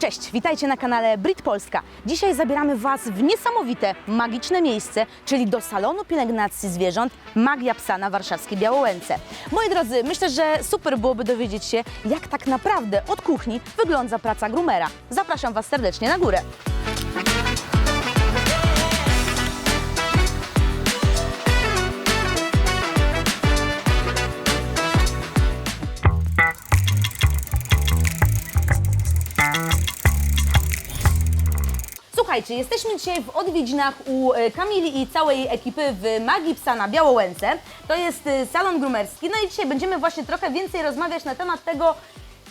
Cześć, witajcie na kanale Brit Polska. Dzisiaj zabieramy Was w niesamowite, magiczne miejsce, czyli do salonu pielęgnacji zwierząt Magia Psa na warszawskiej Białołęce. Moi drodzy, myślę, że super byłoby dowiedzieć się, jak tak naprawdę od kuchni wygląda praca groomera. Zapraszam Was serdecznie na górę. Słuchajcie, jesteśmy dzisiaj w odwiedzinach u e, Kamili i całej ekipy w Magii Psa na Białołęce. To jest e, salon groomerski. No i dzisiaj będziemy właśnie trochę więcej rozmawiać na temat tego,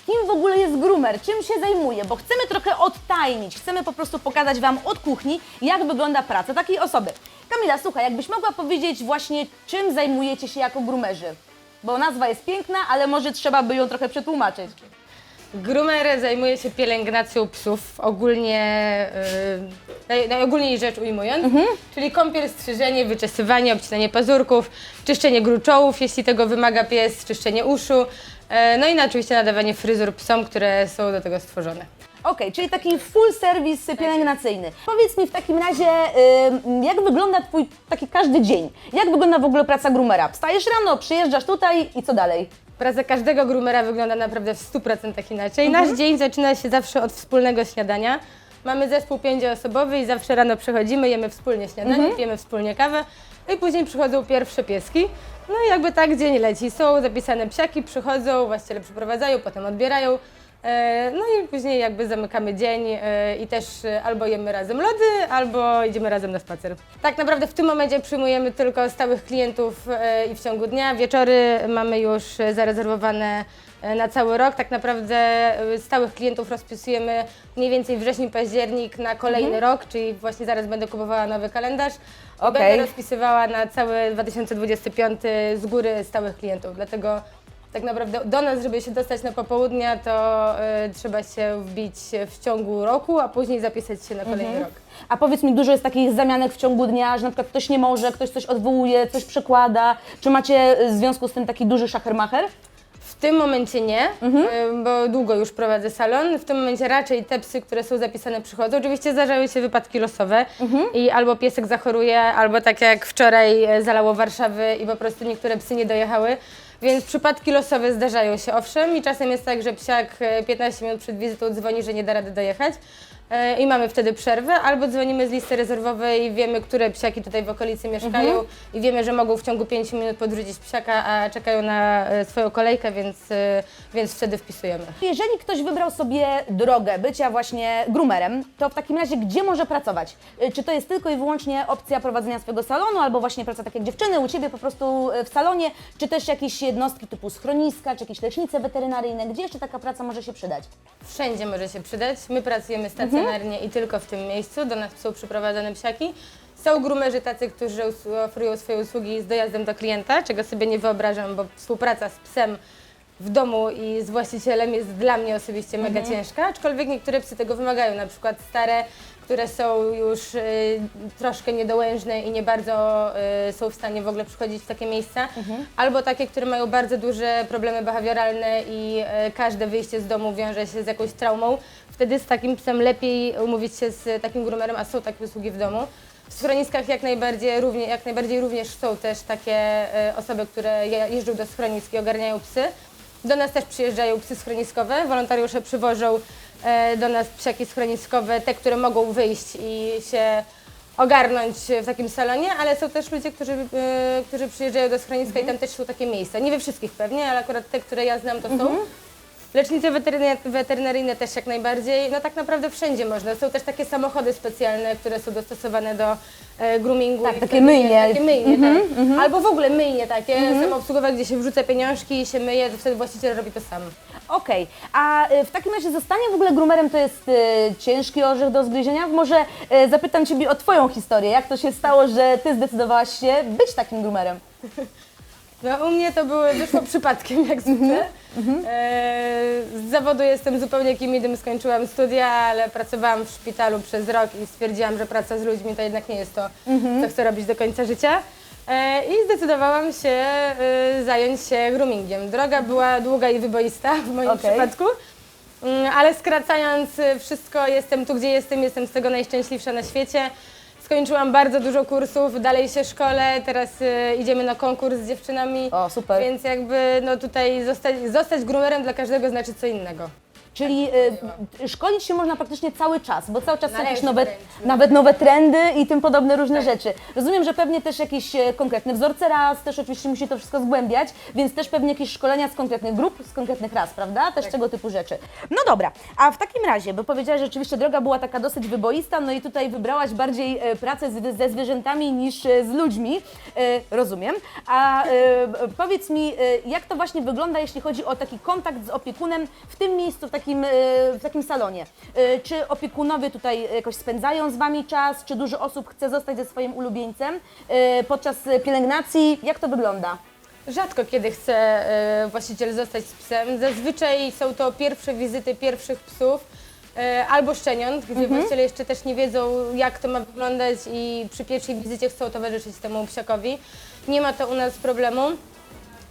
kim w ogóle jest groomer, czym się zajmuje, bo chcemy trochę odtajnić, chcemy po prostu pokazać Wam od kuchni, jak wygląda praca takiej osoby. Kamila, słuchaj, jakbyś mogła powiedzieć właśnie, czym zajmujecie się jako groomerzy? Bo nazwa jest piękna, ale może trzeba by ją trochę przetłumaczyć. Groomer zajmuje się pielęgnacją psów, ogólnie, yy, naj, najogólniej rzecz ujmując, czyli kąpiel, strzyżenie, wyczesywanie, obcinanie pazurków, czyszczenie gruczołów, jeśli tego wymaga pies, czyszczenie uszu, yy, no i oczywiście nadawanie fryzur psom, które są do tego stworzone. Okej, czyli taki full serwis pielęgnacyjny. Powiedz mi w takim razie, ym, jak wygląda Twój taki każdy dzień? Jak wygląda w ogóle praca groomera? Wstajesz rano, przyjeżdżasz tutaj i co dalej? Praca każdego groomera wygląda naprawdę w 100% inaczej. Nasz dzień zaczyna się zawsze od wspólnego śniadania. Mamy zespół pięcioosobowy i zawsze rano przychodzimy, jemy wspólnie śniadanie, pijemy wspólnie kawę i później przychodzą pierwsze pieski. No i jakby tak dzień leci. Są zapisane psiaki, przychodzą, właściciele przyprowadzają, potem odbierają. E, No i później jakby zamykamy dzień e, i też e, albo jemy razem lody, albo idziemy razem na spacer. Tak naprawdę w tym momencie przyjmujemy tylko stałych klientów i w ciągu dnia. Wieczory mamy już zarezerwowane na cały rok. Tak naprawdę stałych klientów rozpisujemy mniej więcej wrzesień, październik na kolejny rok, czyli właśnie zaraz będę kupowała nowy kalendarz. Okej. Będę rozpisywała na cały 2025 z góry stałych klientów, dlatego tak naprawdę do nas, żeby się dostać na popołudnia, to y, trzeba się wbić w ciągu roku, a później zapisać się na kolejny rok. A powiedz mi, dużo jest takich zamianek w ciągu dnia, że na przykład ktoś nie może, ktoś coś odwołuje, coś przekłada. Czy macie y, w związku z tym taki duży szachermacher? W tym momencie nie, y, bo długo już prowadzę salon. W tym momencie raczej te psy, które są zapisane przychodzą. Oczywiście zdarzały się wypadki losowe i albo piesek zachoruje, albo tak jak wczoraj e, zalało Warszawy i po prostu niektóre psy nie dojechały. Więc przypadki losowe zdarzają się owszem i czasem jest tak, że psiak e, 15 minut przed wizytą dzwoni, że nie da rady dojechać. e, i mamy wtedy przerwę, albo dzwonimy z listy rezerwowej i wiemy, które psiaki tutaj w okolicy mieszkają i wiemy, że mogą w ciągu 5 minut podrzucić psiaka, a czekają na e, swoją kolejkę, więc, e, więc wtedy wpisujemy. Jeżeli ktoś wybrał sobie drogę bycia właśnie groomerem, to w takim razie gdzie może pracować? Czy to jest tylko i wyłącznie opcja prowadzenia swojego salonu, albo właśnie praca tak jak dziewczyny u Ciebie po prostu w salonie, czy też jakieś jednostki typu schroniska, czy jakieś lecznice weterynaryjne, gdzie jeszcze taka praca może się przydać? Wszędzie może się przydać. My pracujemy stacjonarnie i tylko w tym miejscu. Do nas są przyprowadzane psiaki. Są groomerzy tacy, którzy oferują swoje usługi z dojazdem do klienta, czego sobie nie wyobrażam, bo współpraca z psem w domu i z właścicielem jest dla mnie osobiście mega ciężka, aczkolwiek niektóre psy tego wymagają, na przykład stare, które są już y, troszkę niedołężne i nie bardzo y, są w stanie w ogóle przychodzić w takie miejsca, albo takie, które mają bardzo duże problemy behawioralne i y, każde wyjście z domu wiąże się z jakąś traumą. Wtedy z takim psem lepiej umówić się z takim groomerem, a są takie usługi w domu. W schroniskach jak najbardziej, równie, jak najbardziej również są też takie e, osoby, które je- jeżdżą do schronisk i ogarniają psy. Do nas też przyjeżdżają psy schroniskowe, wolontariusze przywożą do nas psiaki schroniskowe, te, które mogą wyjść i się ogarnąć w takim salonie, ale są też ludzie, którzy, e, którzy przyjeżdżają do schroniska i tam też są takie miejsca. Nie we wszystkich pewnie, ale akurat te, które ja znam, to są. Lecznice weteryna- weterynaryjne też jak najbardziej. No tak naprawdę wszędzie można. Są też takie samochody specjalne, które są dostosowane do e, groomingu. Tak, takie myjnie. Takie myjnie, tak. Albo w ogóle myjnie takie, samoobsługowe, gdzie się wrzuca pieniążki i się myje, to wtedy właściciel robi to sam. Okej, a y, w takim razie zostanie w ogóle groomerem to jest y, ciężki orzech do zgryzienia? Może y, zapytam Ciebie o Twoją historię. Jak to się stało, że Ty zdecydowałaś się być takim groomerem? No, u mnie to były, wyszło przypadkiem jak zwykle. E, z zawodu jestem zupełnie kim innym, skończyłam studia, ale pracowałam w szpitalu przez rok i stwierdziłam, że praca z ludźmi to jednak nie jest to, co chcę robić do końca życia. E, I zdecydowałam się e, zająć się groomingiem. Droga była długa i wyboista w moim Okej. przypadku. Mm, Ale skracając y, wszystko, jestem tu, gdzie jestem, jestem z tego najszczęśliwsza na świecie. Skończyłam bardzo dużo kursów, dalej się szkole, teraz idziemy na konkurs z dziewczynami. O, super. Więc jakby no tutaj zostać, zostać groomerem dla każdego znaczy co innego. Czyli y, szkolić się można praktycznie cały czas, bo cały czas są jakieś nowe, wręcz. nawet nowe trendy i tym podobne różne rzeczy. Rozumiem, że pewnie też jakieś e, konkretne wzorce ras, też oczywiście musi to wszystko zgłębiać, więc też pewnie jakieś szkolenia z konkretnych grup, z konkretnych ras, prawda? Też tego typu rzeczy. No dobra, a w takim razie, bo powiedziałaś, że rzeczywiście droga była taka dosyć wyboista, no i tutaj wybrałaś bardziej e, pracę z, ze zwierzętami niż e, z ludźmi, e, rozumiem. A e, powiedz mi, e, jak to właśnie wygląda, jeśli chodzi o taki kontakt z opiekunem w tym miejscu, w takim, e, w takim salonie? E, Czy opiekunowie tutaj jakoś spędzają z Wami czas? Czy dużo osób chce zostać ze swoim ulubieńcem e, podczas pielęgnacji? Jak to wygląda? Rzadko kiedy chce właściciel zostać z psem. Zazwyczaj są to pierwsze wizyty pierwszych psów albo szczeniąt, gdzie właściciele jeszcze też nie wiedzą, jak to ma wyglądać i przy pierwszej wizycie chcą towarzyszyć temu psiakowi. Nie ma to u nas problemu.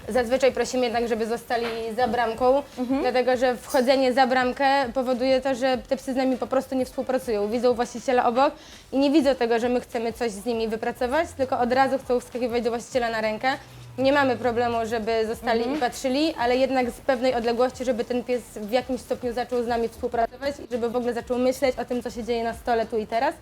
Zazwyczaj prosimy jednak, żeby zostali za bramką, dlatego że wchodzenie za bramkę powoduje to, że te psy z nami po prostu nie współpracują. Widzą właściciela obok i nie widzą tego, że my chcemy coś z nimi wypracować, tylko od razu chcą wskakiwać do właściciela na rękę. Nie mamy problemu, żeby zostali i patrzyli, ale jednak z pewnej odległości, żeby ten pies w jakimś stopniu zaczął z nami współpracować i żeby w ogóle zaczął myśleć o tym, co się dzieje na stole tu i teraz,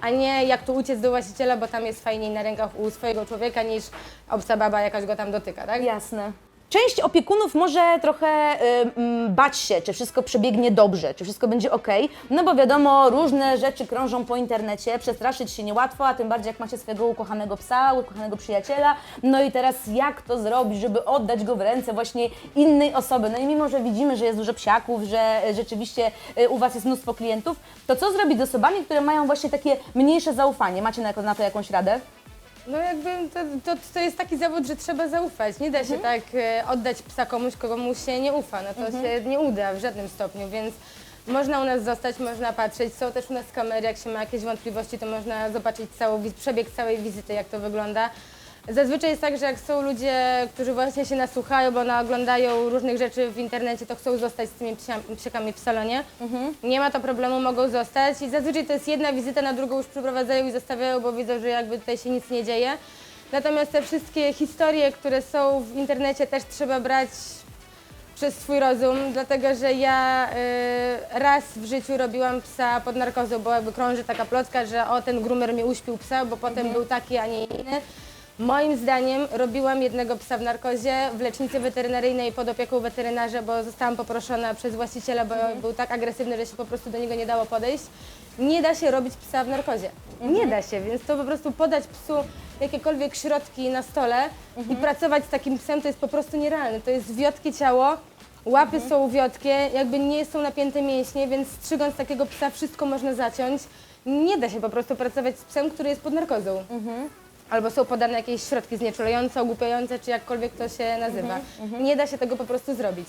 a nie jak tu uciec do właściciela, bo tam jest fajniej na rękach u swojego człowieka niż obca baba jakaś go tam dotyka, tak? Jasne. Część opiekunów może trochę y, mm, bać się, czy wszystko przebiegnie dobrze, czy wszystko będzie ok, no bo wiadomo, różne rzeczy krążą po internecie, przestraszyć się niełatwo, a tym bardziej jak macie swojego ukochanego psa, ukochanego przyjaciela, no i teraz jak to zrobić, żeby oddać go w ręce właśnie innej osoby, no i mimo, że widzimy, że jest dużo psiaków, że rzeczywiście y, u Was jest mnóstwo klientów, to co zrobić z osobami, które mają właśnie takie mniejsze zaufanie? Macie na to jakąś radę? No jakby to, to, to jest taki zawód, że trzeba zaufać. Nie da się tak e, oddać psa komuś, komu się nie ufa. No to się nie uda w żadnym stopniu, więc można u nas zostać, można patrzeć. Są też u nas kamery, jak się ma jakieś wątpliwości, to można zobaczyć wiz- przebieg całej wizyty, jak to wygląda. Zazwyczaj jest tak, że jak są ludzie, którzy właśnie się nasłuchają, bo oglądają różnych rzeczy w internecie, to chcą zostać z tymi psia- psiakami w salonie. Nie ma to problemu, mogą zostać i zazwyczaj to jest jedna wizyta, na drugą już przyprowadzają i zostawiają, bo widzą, że jakby tutaj się nic nie dzieje. Natomiast te wszystkie historie, które są w internecie też trzeba brać przez swój rozum, dlatego że ja y, raz w życiu robiłam psa pod narkozą, bo jakby krąży taka plotka, że o ten groomer mi uśpił psa, bo potem był taki, a nie inny. Moim zdaniem robiłam jednego psa w narkozie w lecznicy weterynaryjnej pod opieką weterynarza, bo zostałam poproszona przez właściciela, bo był tak agresywny, że się po prostu do niego nie dało podejść. Nie da się robić psa w narkozie. Nie da się, więc to po prostu podać psu jakiekolwiek środki na stole i pracować z takim psem to jest po prostu nierealne. To jest wiotkie ciało, łapy są wiotkie, jakby nie są napięte mięśnie, więc strzygąc takiego psa wszystko można zaciąć. Nie da się po prostu pracować z psem, który jest pod narkozą. Albo są podane jakieś środki znieczulające, ogłupiające, czy jakkolwiek to się nazywa. Nie da się tego po prostu zrobić.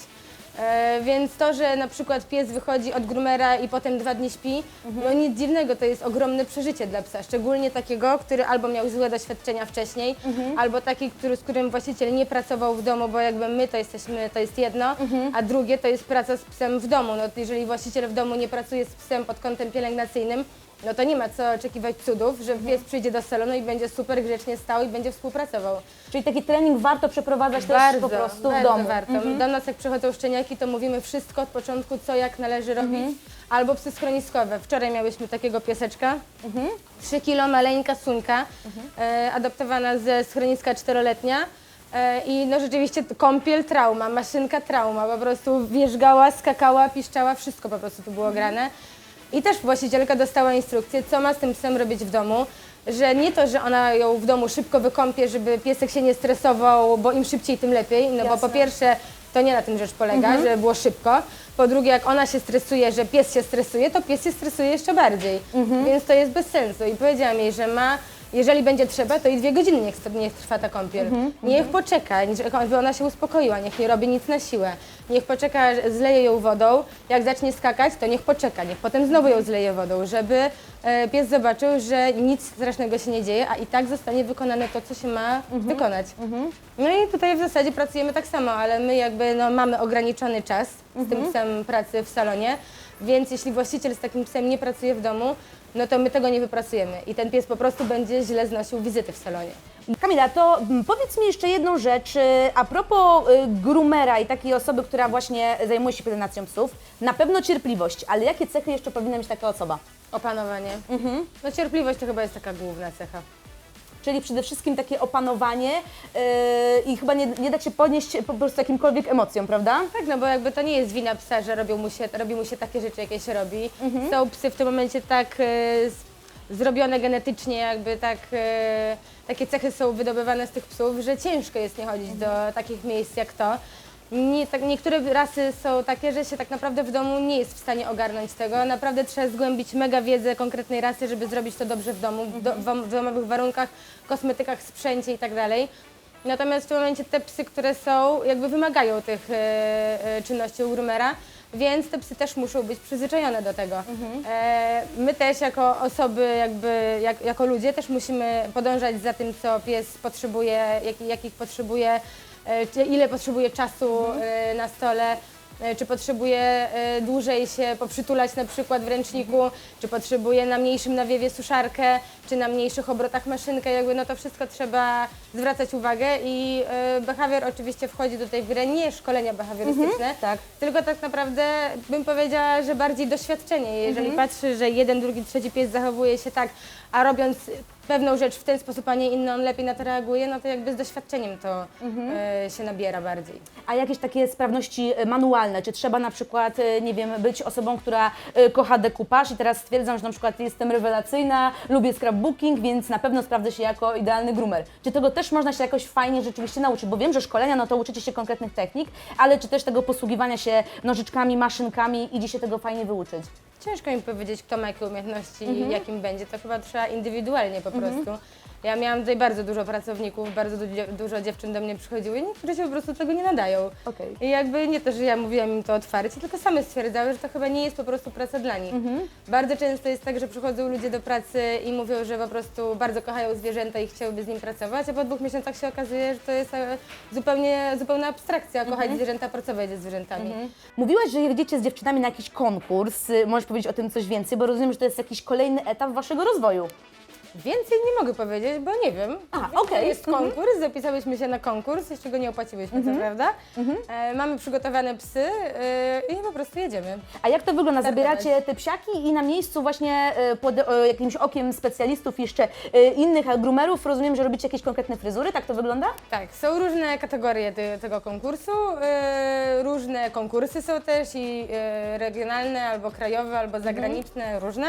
E, więc to, że na przykład pies wychodzi od groomera i potem dwa dni śpi, no nic dziwnego, to jest ogromne przeżycie dla psa. Szczególnie takiego, który albo miał złe doświadczenia wcześniej, albo taki, który, z którym właściciel nie pracował w domu, bo jakby my to jesteśmy, to jest jedno, a drugie to jest praca z psem w domu. No, jeżeli właściciel w domu nie pracuje z psem pod kątem pielęgnacyjnym, no to nie ma co oczekiwać cudów, że pies przyjdzie do salonu i będzie super grzecznie stał i będzie współpracował. Czyli taki trening warto przeprowadzać też po prostu bardzo w domu. warto. Do nas jak przychodzą szczeniaki, to mówimy wszystko od początku, co jak należy robić. Albo psy schroniskowe. Wczoraj miałyśmy takiego pieseczka, 3 kilo maleńka suńka, e, adoptowana ze schroniska czteroletnia. E, I no rzeczywiście kąpiel trauma, maszynka trauma, po prostu wierzgała, skakała, piszczała, wszystko po prostu tu było grane. I też właścicielka dostała instrukcję, co ma z tym psem robić w domu, że nie to, że ona ją w domu szybko wykąpie, żeby piesek się nie stresował, bo im szybciej, tym lepiej, no bo Jasne. po pierwsze to nie na tym rzecz polega, żeby było szybko, po drugie jak ona się stresuje, że pies się stresuje, to pies się stresuje jeszcze bardziej, więc to jest bez sensu. I powiedziałam jej, że ma Jeżeli będzie trzeba, to i dwie godziny niech, niech trwa ta kąpiel. niech poczeka, niech- żeby ona się uspokoiła, niech nie robi nic na siłę. Niech poczeka, zleje ją wodą. Jak zacznie skakać, to niech poczeka, niech potem znowu ją zleje wodą, żeby e, pies zobaczył, że nic strasznego się nie dzieje, a i tak zostanie wykonane to, co się ma wykonać. No i tutaj w zasadzie pracujemy tak samo, ale my jakby no, mamy ograniczony czas z tym psem pracy w salonie, więc jeśli właściciel z takim psem nie pracuje w domu, no to my tego nie wypracujemy i ten pies po prostu będzie źle znosił wizyty w salonie. Kamila, to mm, powiedz mi jeszcze jedną rzecz. y, A propos y, groomera i takiej osoby, która właśnie zajmuje się pielęgnacją psów, na pewno cierpliwość, ale jakie cechy jeszcze powinna mieć taka osoba? Opanowanie. No cierpliwość to chyba jest taka główna cecha. Czyli przede wszystkim takie opanowanie yy, i chyba nie, nie dać się podnieść po prostu jakimkolwiek emocjom, prawda? Tak, no bo jakby to nie jest wina psa, że robią mu się, robi mu się takie rzeczy, jakie się robi. Są psy w tym momencie tak z- zrobione genetycznie, jakby tak, e, takie cechy są wydobywane z tych psów, że ciężko jest nie chodzić do takich miejsc jak to. Nie, tak, niektóre rasy są takie, że się tak naprawdę w domu nie jest w stanie ogarnąć tego. Naprawdę trzeba zgłębić mega wiedzę konkretnej rasy, żeby zrobić to dobrze w domu, w, do, w, dom- w domowych warunkach, kosmetykach, sprzęcie i tak dalej. Natomiast w tym momencie te psy, które są, jakby wymagają tych e, e, czynności u groomera, więc te psy też muszą być przyzwyczajone do tego. E, my też jako osoby, jakby jak, jako ludzie też musimy podążać za tym, co pies potrzebuje, jak, jakich potrzebuje, ile potrzebuje czasu e, na stole. e, Czy potrzebuje e, dłużej się poprzytulać na przykład w ręczniku, czy potrzebuje na mniejszym nawiewie suszarkę, czy na mniejszych obrotach maszynkę, jakby no to wszystko trzeba zwracać uwagę i e, behawior oczywiście wchodzi tutaj w grę, nie szkolenia behawiorystyczne, tak. tylko tak naprawdę bym powiedziała, że bardziej doświadczenie. Jeżeli patrzy, że jeden, drugi, trzeci pies zachowuje się tak, a robiąc pewną rzecz w ten sposób, a nie inny, on lepiej na to reaguje, no to jakby z doświadczeniem to e, się nabiera bardziej. A jakieś takie sprawności e, manualne? Czy trzeba na przykład, e, nie wiem, być osobą, która e, kocha dekupaż i teraz stwierdzam, że na przykład jestem rewelacyjna, lubię scrapbooking, więc na pewno sprawdzę się jako idealny groomer. Czy tego też można się jakoś fajnie rzeczywiście nauczyć? Bo wiem, że szkolenia, no to uczycie się konkretnych technik, ale czy też tego posługiwania się nożyczkami, maszynkami, idzie się tego fajnie wyuczyć? Ciężko mi powiedzieć, kto ma jakie umiejętności i jakim będzie. To chyba trzeba indywidualnie po prostu. Ja miałam tutaj bardzo dużo pracowników, bardzo du- dużo dziewczyn do mnie przychodziły i niektóre się po prostu tego nie nadają. Okej. I jakby nie to, że ja mówiłam im to otwarcie, tylko same stwierdzały, że to chyba nie jest po prostu praca dla nich. Bardzo często jest tak, że przychodzą ludzie do pracy i mówią, że po prostu bardzo kochają zwierzęta i chciałyby z nim pracować, a po dwóch miesiącach się okazuje, że to jest e, zupełnie, zupełna abstrakcja, kochać zwierzęta, pracować ze zwierzętami. Mówiłaś, że jedziecie z dziewczynami na jakiś konkurs. Y, Możesz powiedzieć o tym coś więcej, bo rozumiem, że to jest jakiś kolejny etap waszego rozwoju. Więcej nie mogę powiedzieć, bo nie wiem. A, okej. jest konkurs, zapisałyśmy się na konkurs, jeszcze go nie opłaciłyśmy, co prawda. E, mamy przygotowane psy e, i po prostu jedziemy. A jak to wygląda? Zabieracie te psiaki i na miejscu właśnie e, pod e, jakimś okiem specjalistów jeszcze e, innych groomerów rozumiem, że robicie jakieś konkretne fryzury, tak to wygląda? Tak, są różne kategorie te, tego konkursu. E, różne konkursy są też i e, regionalne, albo krajowe, albo zagraniczne, różne.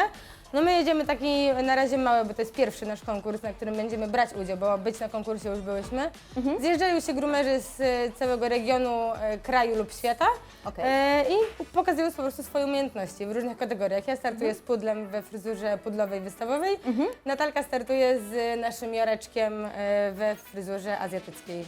No my jedziemy taki na razie mały, bo to jest pierwszy nasz konkurs, na którym będziemy brać udział, bo być na konkursie już byłyśmy. Zjeżdżają się groomerzy z e, całego regionu, e, kraju lub świata Okej. e, i pokazują po prostu swoje umiejętności w różnych kategoriach. Ja startuję z pudlem we fryzurze pudlowej wystawowej, Natalka startuje z naszym Joreczkiem e, we fryzurze azjatyckiej.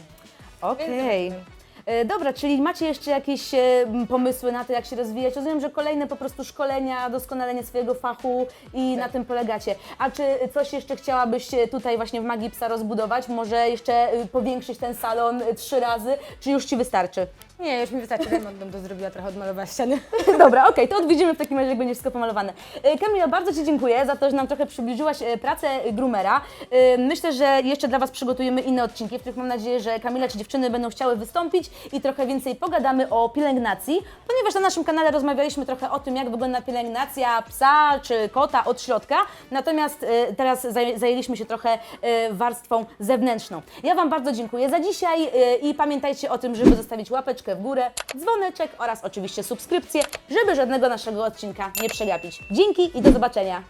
Okej. zobaczymy. E, Dobra, czyli macie jeszcze jakieś e, pomysły na to, jak się rozwijać? Rozumiem, że kolejne po prostu szkolenia, doskonalenie swojego fachu i na tym polegacie. A czy coś jeszcze chciałabyś e, tutaj właśnie w Magii Psa rozbudować? Może jeszcze powiększyć ten salon trzy razy, czy już Ci wystarczy? Nie, już mi wystarczy, remont bym to zrobiła, trochę odmalowała ściany. Dobra, okej, to odwiedzimy w takim razie, jak będzie wszystko pomalowane. E, Kamila, bardzo Ci dziękuję za to, że nam trochę przybliżyłaś e, pracę groomera. E, Myślę, że jeszcze dla Was przygotujemy inne odcinki, w których mam nadzieję, że Kamila czy dziewczyny będą chciały wystąpić i trochę więcej pogadamy o pielęgnacji, ponieważ na naszym kanale rozmawialiśmy trochę o tym, jak wygląda pielęgnacja psa czy kota od środka, natomiast teraz zaj- zajęliśmy się trochę warstwą zewnętrzną. Ja Wam bardzo dziękuję za dzisiaj i pamiętajcie o tym, żeby zostawić łapeczkę w górę, dzwoneczek oraz oczywiście subskrypcję, żeby żadnego naszego odcinka nie przegapić. Dzięki i do zobaczenia!